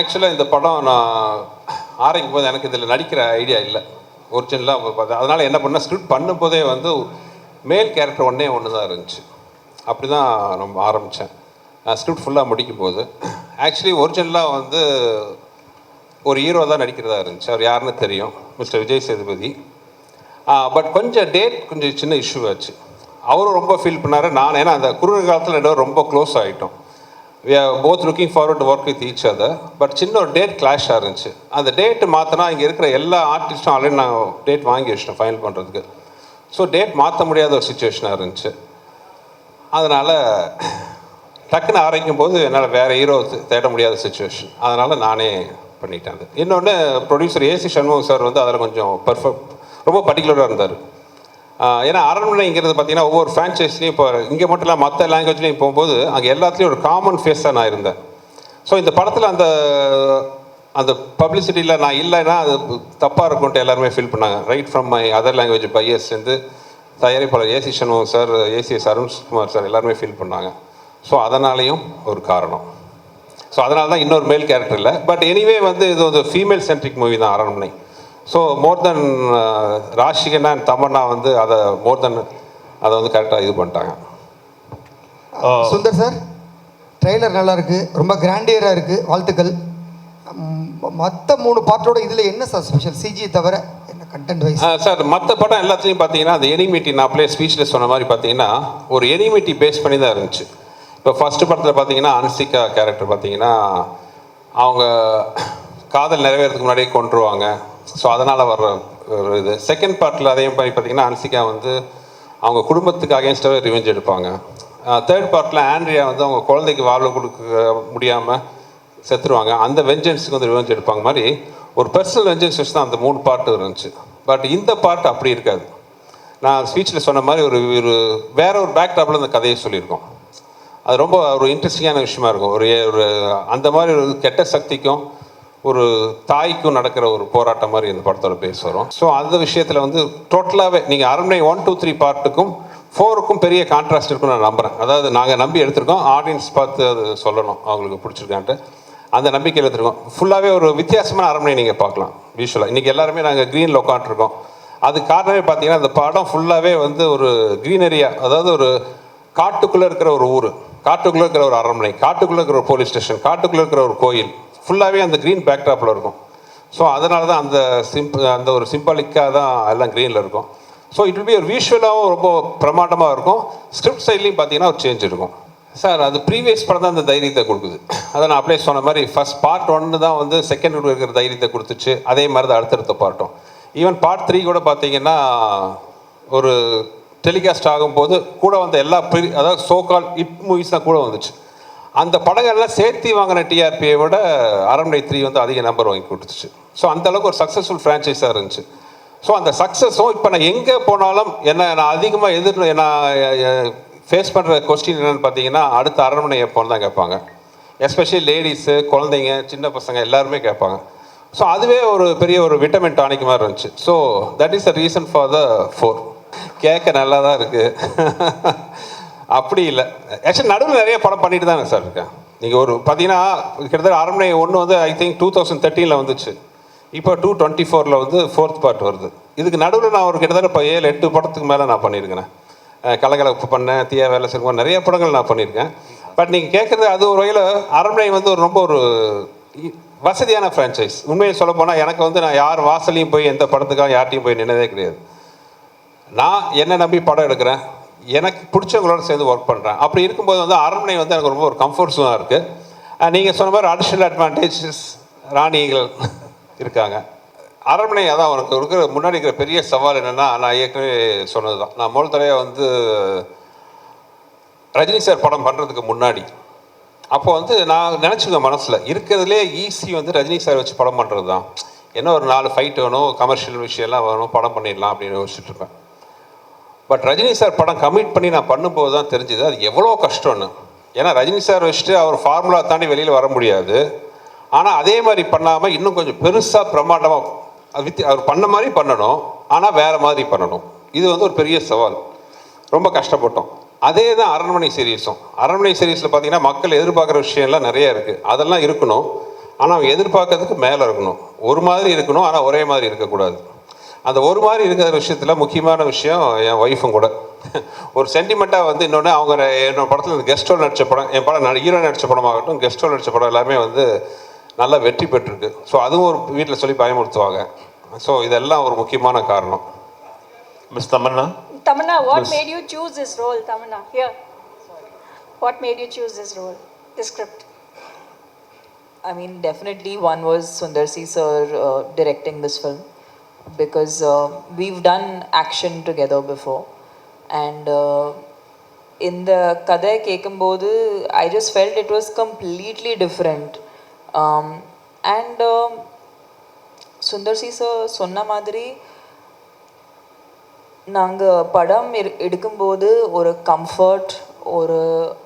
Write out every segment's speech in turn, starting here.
ஆக்சுவலாக இந்த படம் நான் ஆரம்பிக்கும் போது எனக்கு இதில் நடிக்கிற ஐடியா இல்லை. ஒரிஜினலாக பார்த்தேன் அதனால் என்ன பண்ண ஸ்கிரிப்ட் பண்ணும்போதே வந்து மேல் கேரக்டர் ஒன்றே ஒன்று தான் இருந்துச்சு. அப்படி தான் நம்ம ஆரம்பித்தேன் நான் ஸ்கிரிப்ட் ஃபுல்லாக முடிக்கும் போது. ஆக்சுவலி ஒரிஜினலாக வந்து ஒரு ஹீரோ தான் நடிக்கிறதா இருந்துச்சு. அவர் யாருன்னு தெரியும். மிஸ்டர் விஜய் சேதுபதி. பட் கொஞ்சம் டேட் கொஞ்சம் சின்ன இஷ்யூ ஆச்சு. அவரும் ரொம்ப ஃபீல் பண்ணார். நான் ஏன்னா அந்த குறுகிற காலத்தில் ரெண்டு ரொம்ப க்ளோஸ் ஆகிட்டோம் we are both looking forward work with each other but சின்ன ஒரு டேட் கிளாஷாக இருந்துச்சு. அந்த டேட் மாற்றினா இங்கே இருக்கிற எல்லா ஆர்டிஸ்ட்டும் ஆல்ரெடி நான் டேட் வாங்கி வச்சிட்டேன் ஃபைனல் பண்ணுறதுக்கு ஸோ டேட் மாற்ற முடியாத ஒரு சுச்சுவேஷனாக இருந்துச்சு. அதனால் டக்குன்னு ஆரம்பிக்கும் போது என்னால் வேறு ஹீரோ தேட முடியாத சுச்சுவேஷன் அதனால் நானே பண்ணிட்டேன் அது. இன்னொன்று ப்ரொடியூசர் ஏசி சண்முகம் சார் வந்து அதில் கொஞ்சம் பர்ஃபெக்ட் ரொம்ப பர்டிகுலராக இருந்தார். ஏன்னா அரண்மனைங்கிறது பார்த்தீங்கன்னா ஒவ்வொரு ஃப்ரான்ச்சைஸ்லையும் இப்போ இங்கே மட்டும் இல்லை மற்ற லாங்குவேஜ்லையும் போகும்போது அங்கே எல்லாத்துலேயும் ஒரு காமன் ஃபேஸாக நான் இருந்தேன். ஸோ இந்த படத்தில் அந்த அந்த பப்ளிசிட்டியில் நான் இல்லைன்னா அது தப்பாக இருக்கும்ட்டு எல்லாருமே ஃபீல் பண்ணாங்க. Right from my other language பையர்ஸ்லேருந்து தயாரிப்பாளர் AC Shanmugam sir ACS Arun Kumar sir எல்லாருமே ஃபீல் பண்ணாங்க. ஸோ அதனாலேயும் ஒரு காரணம். ஸோ அதனால தான் இன்னொரு மேல் கேரக்டர் இல்லை பட் எனிவே வந்து இது ஒரு ஃபீமேல் சென்ட்ரிக் மூவி தான் Aranmanai. So more then Rashi Khanna and Tamannaah வந்து அதை மோர் தென் அதை வந்து கரெக்டாக இது பண்ணிட்டாங்க. சுந்தர் சார் ட்ரெய்லர் நல்லா இருக்கு ரொம்ப கிராண்டியராக இருக்கு வாழ்த்துக்கள். மற்ற மூணு பாட்டோட இதில் என்ன சார் ஸ்பெஷல் சிஜி தவிர என்ன கண்டென்ட் வைஸ் சார் மற்ற படம் எல்லாத்துலேயும் பார்த்தீங்கன்னா அந்த எனிமிட்டி நான் அப்படியே ஸ்பீச்சில் சொன்ன மாதிரி பார்த்தீங்கன்னா ஒரு எனிமிட்டி பேஸ் பண்ணி தான் இருந்துச்சு. இப்போ ஃபஸ்ட்டு படத்தில் பார்த்தீங்கன்னா அன்சிகா கேரக்டர் பார்த்தீங்கன்னா அவங்க காதல் நிறைவேறதுக்கு முன்னாடியே கொண்டுருவாங்க ஸோ அதனால் வர்ற ஒரு இது. செகண்ட் பார்ட்டில் அதே மாதிரி பார்த்தீங்கன்னா அன்சிகா வந்து அவங்க குடும்பத்துக்கு அகேன்ஸ்டாகவே ரிவெஞ்ச் எடுப்பாங்க. தேர்ட் பார்ட்டில் ஆண்ட்ரியா வந்து அவங்க குழந்தைக்கு வாழ்வு கொடுக்க முடியாமல் செத்துருவாங்க. அந்த வெஞ்சன்ஸுக்கு வந்து ரிவெஞ்ச் எடுப்பாங்க மாதிரி ஒரு பர்சனல் வெஞ்சன்ஸ் வச்சு தான் அந்த மூணு பாட்டு இருந்துச்சு. பட் இந்த பாட்டு அப்படி இருக்காது. நான் ஸ்பீச்சில் சொன்ன மாதிரி ஒரு ஒரு வேற ஒரு பேக்டாப்பில் இந்த கதையை சொல்லியிருக்கோம். அது ரொம்ப ஒரு இன்ட்ரெஸ்டிங்கான விஷயமா இருக்கும். ஒரு ஒரு அந்த மாதிரி ஒரு கெட்ட சக்திக்கும் ஒரு தாய்க்கும் நடக்கிற ஒரு போராட்டம் மாதிரி இந்த படத்தோட பேஸ் வரும் ஸோ அந்த விஷயத்தில் வந்து டோட்டலாகவே நீங்கள் அரண்மனை ஒன் டூ த்ரீ பார்ட்டுக்கும் ஃபோருக்கும் பெரிய கான்ட்ராஸ்ட் இருக்குன்னு நான் நம்புகிறேன் அதாவது நாங்கள் நம்பி எடுத்திருக்கோம் ஆடியன்ஸ் பார்த்து அது சொல்லணும் அவங்களுக்கு பிடிச்சிருக்கான்ட்டு. அந்த நம்பிக்கையில் எடுத்திருக்கோம். ஃபுல்லாகவே ஒரு வித்தியாசமான அரண்மனை நீங்கள் பார்க்கலாம் விஷுவலாக இன்றைக்கி எல்லாருமே நாங்கள் க்ரீனில் உட்காந்துருக்கோம் அது காரணமே பார்த்தீங்கன்னா அந்த படம் ஃபுல்லாகவே வந்து ஒரு க்ரீனரியா அதாவது ஒரு காட்டுக்குள்ளே இருக்கிற ஒரு ஊர் காட்டுக்குள்ளே இருக்கிற ஒரு அரண்மனை காட்டுக்குள்ளே இருக்கிற ஒரு போலீஸ் ஸ்டேஷன் காட்டுக்குள்ளே இருக்கிற ஒரு கோயில் ஃபுல்லாகவே அந்த க்ரீன் பேக்ட்ராப்பில் இருக்கும். ஸோ அதனால தான் அந்த சிம்ப் அந்த ஒரு சிம்பாலிக்காக தான் எல்லாம் க்ரீனில் இருக்கும். ஸோ இட் வில் பி ஒரு விஷுவலாகவும் ரொம்ப பிரமாண்டமாக இருக்கும். ஸ்கிரிப்ட் சைட்லேயும் பார்த்தீங்கன்னா ஒரு சேஞ்ச் இருக்கும். சார் அது ப்ரீவியஸ் படம் தான் அந்த தைரியத்தை கொடுக்குது. அதை நான் அப்படியே சொன்ன மாதிரி ஃபர்ஸ்ட் பார்ட் ஒன்று தான் வந்து செகண்ட் இருக்கிற தைரியத்தை கொடுத்துச்சு. அதே மாதிரி தான் அடுத்தடுத்த பார்ட்டும் ஈவன் பார்ட் த்ரீ கூட பார்த்தீங்கன்னா ஒரு டெலிகாஸ்ட் ஆகும்போது கூட வந்த எல்லா ப்ரீ அதாவது சோகால் இட் மூவிஸ் தான் கூட வந்துச்சு. அந்த படங்கள்லாம் சேர்த்து வாங்கின டிஆர்பியை விட அரண்மனை த்ரீ வந்து அதிக நம்பர் வாங்கி கொடுத்துச்சு. ஸோ அந்த அளவுக்கு ஒரு சக்ஸஸ்ஃபுல் ஃப்ரான்ச்சைஸாக இருந்துச்சு. ஸோ அந்த சக்ஸஸும் இப்போ நான் எங்கே போனாலும் என்ன நான் அதிகமாக எதிர் நான் ஃபேஸ் பண்ணுற கொஸ்டின் என்னென்னு பார்த்தீங்கன்னா அடுத்த அரண்மனை எப்போன்னு தான் கேட்பாங்க. எஸ்பெஷலி லேடிஸு குழந்தைங்க சின்ன பசங்க எல்லாருமே கேட்பாங்க. ஸோ அதுவே ஒரு பெரிய ஒரு விட்டமின் டானிக் மாதிரி இருந்துச்சு. So that is the reason for the four கேட்க நல்லா தான் இருக்குது அப்படி இல்லை. ஆக்சுவலி நடுவில் நிறைய படம் பண்ணிட்டு தானே சார் இருக்கேன் நீங்கள் ஒரு பார்த்தீங்கன்னா கிட்டத்தட்ட அரண்மனை ஒன்று வந்து ஐ திங்க் டூ தௌசண்ட் தேர்ட்டீனில் வந்துச்சு. இப்போ டூ டுவெண்ட்டி ஃபோரில் வந்து ஃபோர்த் பார்ட் வருது. இதுக்கு நடுவில் நான் ஒரு கிட்டத்தட்ட இப்போ ஏழு எட்டு படத்துக்கு மேலே நான் பண்ணியிருக்கேன் கலகலப்பு பண்ணேன் தீயா வேலை செய்வோம் நிறைய படங்கள் நான் பண்ணியிருக்கேன். பட் நீங்கள் கேட்குறது அது ஒரு வகையில் அரண்மனை வந்து ஒரு ரொம்ப ஒரு வசதியான ஃப்ரான்ச்சைஸ் உண்மையை சொல்ல போனால் எனக்கு வந்து நான் யார் வாசலையும் போய் எந்த படத்துக்காக யார்ட்டையும் போய் நின்னதே கிடையாது. நான் என்ன நம்பி படம் எடுக்கிறேன். எனக்கு பிடிச்சவங்களோட சேர்ந்து ஒர்க் பண்ணுறேன் அப்படி இருக்கும்போது வந்து அரண்மனை வந்து எனக்கு ரொம்ப ஒரு கம்ஃபர்ட் ஜோனாக இருக்குது நீங்கள் சொன்ன மாதிரி அடிஷ்னல் அட்வான்டேஜஸ் ராணிகள் இருக்காங்க. அரண்மனை அதான் உனக்கு இருக்கிற முன்னாடி இருக்கிற பெரிய சவால் என்னென்னா நான் ஏற்கனவே சொன்னது தான் நான் முதல் தடவை வந்து ரஜினி சார் படம் பண்ணுறதுக்கு முன்னாடி. அப்போ வந்து நான் நினச்சிருக்கேன் மனசில் இருக்கிறதுலே ஈஸி வந்து ரஜினி சார் வச்சு படம் பண்ணுறது தான் என்ன ஒரு நாலு ஃபைட் வேணும் கமர்ஷியல் விஷயம்லாம் வேணும் படம் பண்ணிடலாம் அப்படின்னு யோசிச்சுட்ருப்பேன் பட் ரஜினி சார் படம் கமிட் பண்ணி நான் பண்ணும்போது தான் தெரிஞ்சுது. அது எவ்வளோ கஷ்டம்னு. ஏன்னா ரஜினி சார் வச்சுட்டு அவர் ஃபார்முலா தாண்டி வெளியில் வர முடியாது. ஆனால் அதே மாதிரி பண்ணாமல் இன்னும் கொஞ்சம் பெருசாக பிரம்மாண்டமாக வித் அவர் பண்ண மாதிரி பண்ணணும். ஆனால் வேறு மாதிரி பண்ணணும். இது வந்து ஒரு பெரிய சவால். ரொம்ப கஷ்டப்பட்டோம். அதே தான் அரண்மனை சீரீஸும் அரண்மனை சீரீஸில் பார்த்தீங்கன்னா மக்கள் எதிர்பார்க்குற விஷயம்லாம் நிறைய இருக்குது அதெல்லாம் இருக்கணும். ஆனால் அவங்க எதிர்பார்க்கறதுக்கு மேலே இருக்கணும். ஒரு மாதிரி இருக்கணும். ஆனால் ஒரே மாதிரி இருக்கக்கூடாது. அந்த ஒரு மாதிரி இருக்கிற விஷயத்தில் முக்கியமான விஷயம் என் ஒய்ஃபும் கூட ஒரு சென்டிமெண்ட்டாக வந்து இன்னொன்று அவங்க என்னோட படத்தில் கெஸ்ட் ரோல் நடித்த படம் என் படம் ஹீரோ நடித்த படமாகட்டும் கெஸ்ட் ரோல் நடித்த படம் எல்லாமே வந்து நல்லா வெற்றி பெற்றிருக்கு ஸோ அதுவும் ஒரு வீட்டில் சொல்லி பயமுறுத்துவாங்க ஸோ இதெல்லாம் ஒரு முக்கியமான காரணம் miss Tamannaah what Yes. made you choose this role, Tamanna? Here. What made you choose this role, this script? I mean, definitely one was Sundar C sir uh, directing this film because uh, we've done action together before. And uh, in the Kadai Kekambodu, I just felt it was completely different. Um, and uh, Sundar sir சொன்ன மாதிரி நாங்கள் படம் எடுக்கும்போது ஒரு comfort ஒரு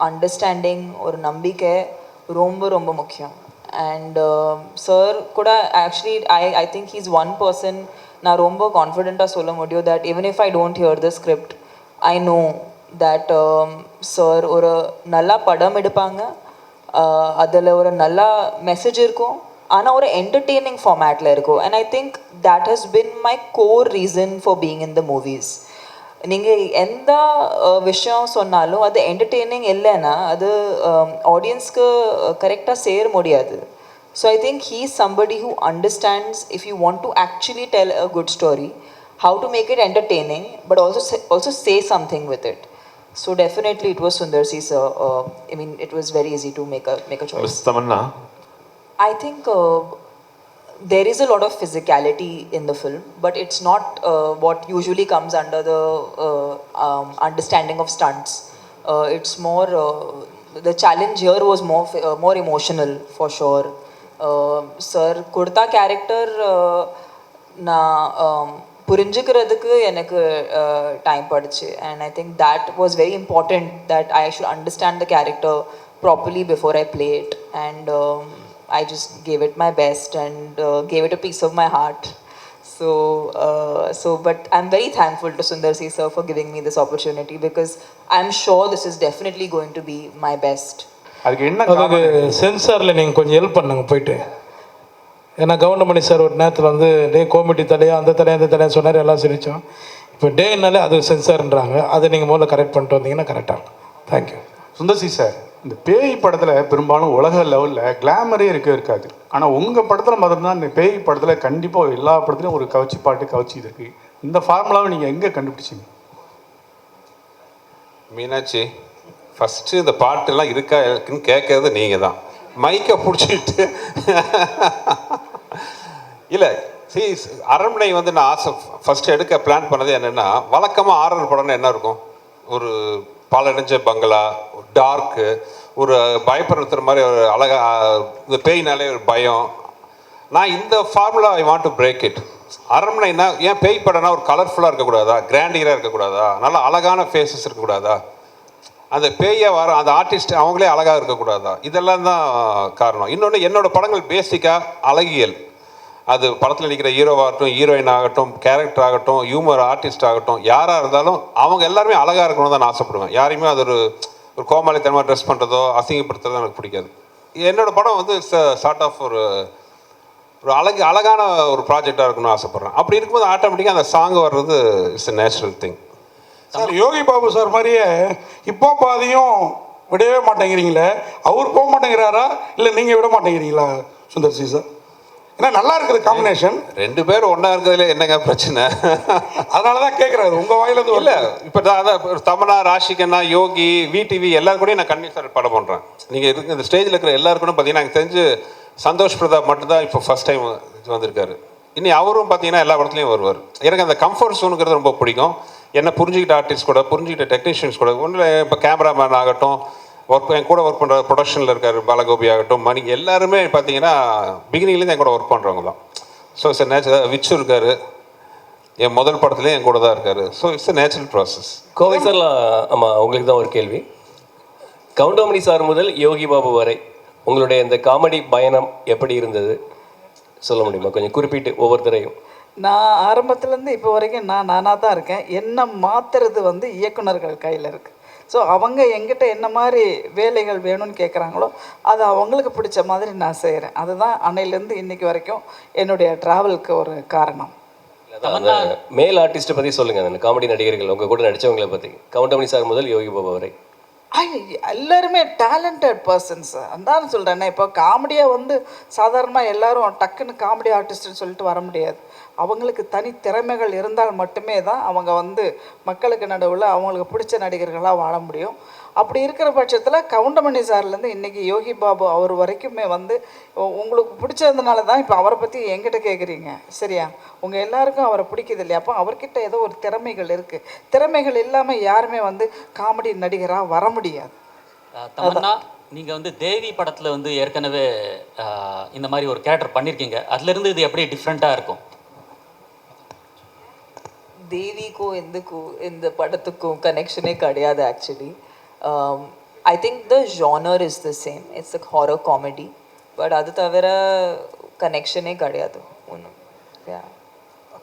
understanding ஒரு நம்பிக்கை ரொம்ப ரொம்ப முக்கியம் அண்ட் சார் கூட actually I I think he's one person நான் ரொம்ப கான்ஃபிடெண்ட்டாக சொல்ல முடியும் that even if I don't hear the script I know that sir ஒரு நல்லா படம் எடுப்பாங்க அதில் ஒரு நல்லா மெசேஜ் இருக்கும் ஆனால் ஒரு என்டர்டெய்னிங் ஃபார்மேட்டில் இருக்கும் and I think that has been my core reason for being in the movies நீங்கள் எந்த அஹ், விஷயம் சொன்னாலும் அது என்டர்டெய்னிங் இல்லைன்னா அது ஆடியன்ஸ்க்கு கரெக்டாக சேர முடியாது so I think he somebody who understands if you want to actually tell a good story how to make it entertaining but also say, also say something with it so definitely it was sundar C sir uh, i mean it was very easy to make a make a choice miss Tamannaah I think uh, there is a lot of physicality in the film, but it's not uh, what usually comes under the uh, um, understanding of stunts. Uh, it's more uh, the challenge here was more f- uh, more emotional for sure. Uh, sir, Kurta character uh, நான் um, புரிஞ்சுக்கிறதுக்கு எனக்கு time படுச்சு and I think that was very important that I should understand the character properly before I play it and I just gave it my best and uh, gave it a piece of my heart. So, uh, so, but I'm very thankful to Sundar C sir for giving me this opportunity because I'm sure this is definitely going to be my best. அதுக்கு என்ன அதுக்கு சென்சாரில் நீங்கள் கொஞ்சம் help பண்ணுங்க போயிட்டு. ஏன்னா Goundamani sir ஒரு நேரத்தில் வந்து டே கோமிட்டி தலையா அந்த தலையா அந்த தலையா சொன்னார் எல்லாம் சிரிச்சோம். இப்போ டேனாலே அது சென்சார்ன்றாங்க அதை நீங்கள் முதல்ல கரெக்ட் பண்ணிட்டு வந்தீங்கன்னா கரெக்டாக இருக்கும் தேங்க்யூ சுந்தர்சி சார் இந்த பேய் படத்தில் பெரும்பாலும் உலக லெவலில் கிளாமரே இருக்கவே இருக்காது. ஆனால் உங்கள் படத்தில் மட்டும்தான் இந்த பேய் படத்தில் கண்டிப்பாக எல்லா படத்துலையும் ஒரு கவச்சி பாட்டு கவச்சி இருக்கு. இந்த ஃபார்முலாவை நீங்கள் எங்கே கண்டுபிடிச்சிங்க? மீனாட்சி ஃபஸ்ட்டு இந்த பாட்டெல்லாம் இருக்கா இருக்குன்னு கேட்கறது நீங்கள் தான். மைக்கை பிடிச்சிட்டு. இல்லை சி அரண்மனை வந்து நான் ஆசை ஃபஸ்ட்டு எடுக்க பிளான் பண்ணது என்னென்னா வழக்கமாக ஆரர் படம்னா என்ன இருக்கும்? ஒரு பாலடைஞ்ச பங்களா டார்க்கு ஒரு பயப்படுத்துகிற மாதிரி ஒரு அழகா இந்த பேய்னாலே ஒரு பயம். நான் இந்த formula I want to break it அரண்மனைனா ஏன் பேய் படம்னா ஒரு கலர்ஃபுல்லாக இருக்கக்கூடாதா? கிராண்டியராக இருக்கக்கூடாதா? நல்ல அழகான ஃபேஸஸ் இருக்கக்கூடாதா? அந்த பேயை வர அந்த ஆர்டிஸ்ட் அவங்களே அழகாக இருக்கக்கூடாதா? இதெல்லாம் தான் காரணம். இன்னொன்று என்னோட படங்கள் பேசிக்காக அழகியல். அது படத்தில் நடிக்கிற ஹீரோவாகட்டும் ஹீரோயின் ஆகட்டும் கேரக்டர் ஆகட்டும் ஹியூமர் ஆர்டிஸ்ட் ஆகட்டும் யாராக இருந்தாலும் அவங்க எல்லாருமே அழகாக இருக்கணும் தான் நான் ஆசைப்படுவேன். யாரையுமே அது ஒரு ஒரு கோமாளித்தனமாக ட்ரெஸ் பண்ணுறதோ அசிங்கப்படுத்துறதோ எனக்கு பிடிக்காது. என்னோடய படம் வந்து சார்ட் ஆஃப் ஒரு ஒரு அழகு அழகான ஒரு ப்ராஜெக்டாக இருக்கணும்னு ஆசைப்பட்றேன். அப்படி இருக்கும்போது ஆட்டோமேட்டிக்காக அந்த சாங் வர்றது it's a natural thing sir Yogi Babu sir மாதிரியே இப்போ பாதியும் விடவே மாட்டேங்கிறீங்களே? அவர் போக மாட்டேங்கிறாரா? இல்லை நீங்கள் விட மாட்டேங்கிறீங்களா சுந்தர் சி சார்? ஏன்னா நல்லா இருக்குது காம்பினேஷன் ரெண்டு பேரும் ஒன்றா இருக்கிறதுல என்னங்க பிரச்சனை? அதனால தான் கேட்குறாரு உங்கள் வாயிலேருந்து இல்லை இப்போ தான் அதான் தமனா ராஷிகண்ணா யோகி விடிவி எல்லாரும் கூடயும் நான் சார் படம் பண்ணுறேன் நீங்கள் இருக்க இந்த ஸ்டேஜில் இருக்கிற எல்லாரும் கூட பார்த்தீங்கன்னா எனக்கு தெரிஞ்சு சந்தோஷ் பிரதாப் மட்டும்தான் இப்போ ஃபஸ்ட் டைம் வந்திருக்காரு. இனி அவரும் பார்த்தீங்கன்னா எல்லா படத்துலையும் வருவார். எனக்கு அந்த கம்ஃபர்ட் ஜோனுங்கிறது ரொம்ப பிடிக்கும். என்ன புரிஞ்சுக்கிட்ட ஆர்டிஸ்ட் கூட புரிஞ்சுக்கிட்ட டெக்னீஷியன்ஸ் கூட ஒன்றில் இப்போ கேமராமேன் ஆகட்டும் ஒர்க் என் கூட ஒர்க் பண்ணுற ப்ரொடக்ஷனில் இருக்கார் பாலகோபி ஆகட்டும் மணி எல்லாருமே பார்த்தீங்கன்னா பிகினிங்லேருந்து என் கூட ஒர்க் பண்ணுறவங்க தான். ஸோ இட்ஸ் நேச்சுரல் விச்சு இருக்கார். என் முதல் படத்துலேயும் என் கூட தான் இருக்கார். So it's a natural process Kovai சார்லாம் ஆமாம் உங்களுக்கு தான் ஒரு கேள்வி. கவுண்டமணி சார் முதல் யோகி பாபு வரை உங்களுடைய இந்த காமெடி பயணம் எப்படி இருந்தது? சொல்ல முடியுமா? கொஞ்சம் குறிப்பிட்டு ஒவ்வொருத்தரையும். நான் ஆரம்பத்துலேருந்து இப்போ வரைக்கும் நான் நானாக தான் இருக்கேன். என்ன மாத்துறது வந்து இயக்குனர்கள் கையில் இருக்குது ஸோ அவங்க எங்கிட்ட என்ன மாதிரி வேலைகள் வேணும்னு கேட்குறாங்களோ அது அவங்களுக்கு பிடிச்ச மாதிரி நான் செய்கிறேன் அதுதான் அன்னையிலேருந்து இன்னைக்கு வரைக்கும் என்னுடைய ட்ராவலுக்கு ஒரு காரணம். மேல் ஆர்டிஸ்ட்டை பற்றி சொல்லுங்கள் அந்த காமெடி நடிகர்கள் உங்கள் கூட நடித்தவங்களை பற்றி கவுண்டமணி சார் முதல் யோகி பாபு வரை. எல்லாருமே டேலண்டட் பர்சன்ஸ் அதான் சொல்கிறேன்னே இப்போ காமெடியாக வந்து சாதாரணமாக எல்லாரும் டக்குன்னு காமெடி ஆர்டிஸ்ட்னு சொல்லிட்டு வர முடியாது. அவங்களுக்கு தனி திறமைகள் இருந்தால் மட்டுமே தான் அவங்க வந்து மக்களுக்கு நடுவில் அவங்களுக்கு பிடிச்ச நடிகர்களாக வாழ முடியும். அப்படி இருக்கிற பட்சத்தில் கவுண்டமணி சார்லேருந்து இன்றைக்கி யோகி பாபு அவர் வரைக்குமே வந்து உங்களுக்கு பிடிச்சதுனால தான் இப்போ அவரை பற்றி என்கிட்ட கேட்குறீங்க சரியா? உங்கள் எல்லாருக்கும் அவரை பிடிக்குது இல்லையா? அப்போ அவர்கிட்ட ஏதோ ஒரு திறமைகள் இருக்குது திறமைகள் இல்லாமல் யாருமே வந்து காமெடி நடிகராக வர முடியாது. நீங்கள் வந்து தேவி படத்தில் வந்து ஏற்கனவே இந்த மாதிரி ஒரு கேரக்டர் பண்ணியிருக்கீங்க அதுலேருந்து இது எப்படி டிஃப்ரெண்ட்டாக இருக்கும்? தேவிக்கும் எந்தக்கும் இந்த படத்துக்கும் கனெக்ஷனே கிடையாது actually I think the genre is the same it's a horror comedy but அது தவிர கனெக்ஷனே கிடையாது. ஒன்றும்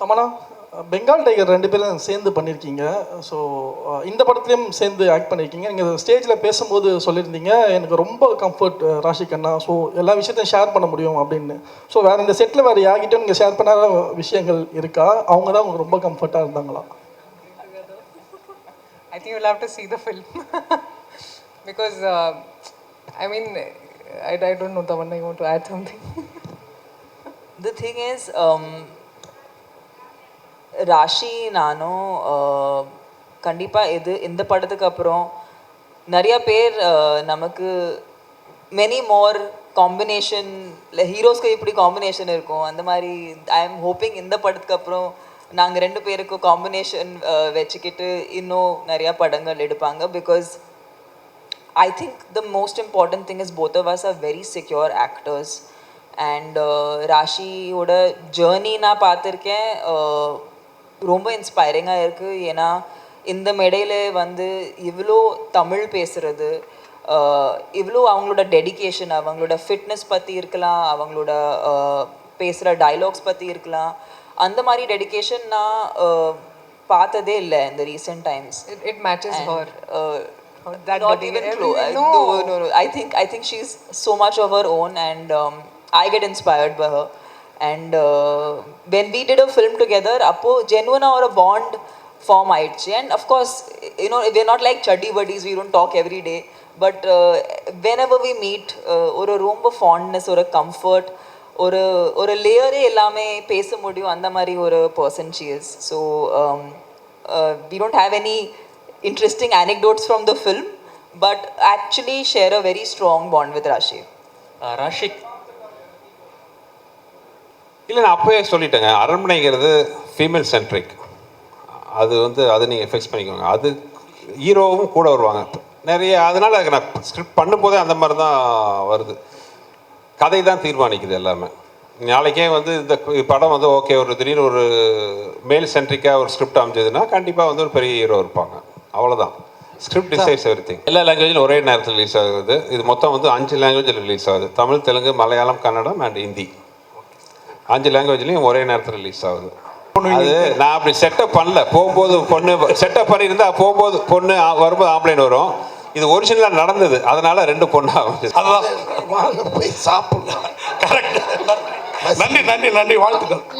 தமனா பெங்கால் டைகர் ரெண்டு பேரும் சேர்ந்து பண்ணியிருக்கீங்க. ஸோ இந்த படத்துலையும் சேர்ந்து ஆக்ட் பண்ணியிருக்கீங்க. நீங்கள் ஸ்டேஜில் பேசும்போது சொல்லியிருந்தீங்க எனக்கு ரொம்ப கம்ஃபர்ட் ராஷி கண்ணா. ஸோ எல்லா விஷயத்தையும் ஷேர் பண்ண முடியும் அப்படின்னு. ஸோ வேறு இந்த செட்டில் வேறு யார்கிட்டயும் நீங்கள் ஷேர் பண்ணாத விஷயங்கள் இருக்கா? அவங்க தான் உங்களுக்கு ரொம்ப கம்ஃபர்ட்டாக இருந்தாங்களா? I think you'll have to see the film. Because uh, I mean I, I don't know Tamanna you want to add something? The thing is Rashi நானும் கண்டிப்பாக இது இந்த படத்துக்கு அப்புறம் நிறைய பேர் நமக்கு மெனி மோர் காம்பினேஷன் இல்லை ஹீரோஸ்க்கு இப்படி காம்பினேஷன் இருக்கும். அந்த மாதிரி ஐ எம் ஹோப்பிங் இந்த படத்துக்கு அப்புறம் நாங்கள் ரெண்டு பேருக்கும் காம்பினேஷன் வச்சுக்கிட்டு இன்னும் நிறையா படங்கள் எடுப்பாங்க. Because I think the most important thing is both of us are very secure actors and ராஷியோட journey நான் பார்த்துருக்கேன். ரொம்ப இன்ஸ்பைரிங்காக இருக்குது ஏன்னா இந்த மேடையில் வந்து இவ்வளோ தமிழ் பேசுகிறது இவ்வளோ அவங்களோட டெடிகேஷன் அவங்களோட ஃபிட்னஸ் பற்றி இருக்கலாம் அவங்களோட பேசுகிற டைலாக்ஸ் பற்றி இருக்கலாம் அந்த மாதிரி டெடிகேஷன் நான் பார்த்ததே இல்லை இந்த recent times it matches her that not even close. No. no, no, no. I think I think she's so much of her own, and um, I get inspired by her. And uh, when we did a film together, appo genuine or a bond form ஆயிடுச்சு and of course you know we're not like chuddy buddies we don't talk every day but uh, whenever we meet uh, ஒரு ரொம்ப fondness ஒரு comfort ஒரு ஒரு லேயரே எல்லாமே பேச முடியும் அந்த மாதிரி ஒரு person she is so um, uh, we don't have any interesting anecdotes from the film, but actually share a very strong bond with Rashi. Ah Rashik இல்லை நான் அப்போயே சொல்லிட்டேங்க. அரண்மனைங்கிறது ஃபீமேல் சென்ட்ரிக் அது வந்து அதை நீங்கள் ஃபிக்ஸ் பண்ணிக்கோங்க. அது ஹீரோவும் கூட வருவாங்க. நிறைய அதனால் நான் ஸ்கிரிப்ட் பண்ணும்போதே அந்த மாதிரி தான் வருது. கதை தான் தீர்மானிக்குது எல்லாமே. நாளைக்கே வந்து இந்த படம் வந்து ஓகே ஒரு திடீர்னு ஒரு மேல் சென்ட்ரிக்காக ஒரு ஸ்கிரிப்ட் அமைஞ்சதுன்னா கண்டிப்பாக வந்து ஒரு பெரிய ஹீரோ இருப்பாங்க. அவ்வளோதான் ஸ்கிரிப்ட் டிசைட்ஸ் எவ்ரி திங் எல்லா லாங்குவேஜிலும் ஒரே நேரத்தில் ரிலீஸ் ஆகுது. இது மொத்தம் வந்து அஞ்சு லாங்குவேஜில் ரிலீஸ் ஆகுது. தமிழ் தெலுங்கு மலையாளம் கன்னடம் அண்ட் ஹிந்தி. அஞ்சு லாங்குவேஜ்லையும் ஒரே நேரத்தில் ரிலீஸ் ஆகுது. அது நான் அப்படி செட்டப் பண்ணல. போகும்போது பொண்ணு செட்டப் பண்ணியிருந்தா போகும்போது பொண்ணு வரும்போது ஆம்பளைன் வரும். இது ஒரிஜினலாக நடந்தது. அதனால ரெண்டு பொண்ணு ஆகுது அதுதான். வாங்க போய் சாப்பிடலாம். கரெக்ட் நன்றி நன்றி நன்றி. வாழ்த்துக்கள்.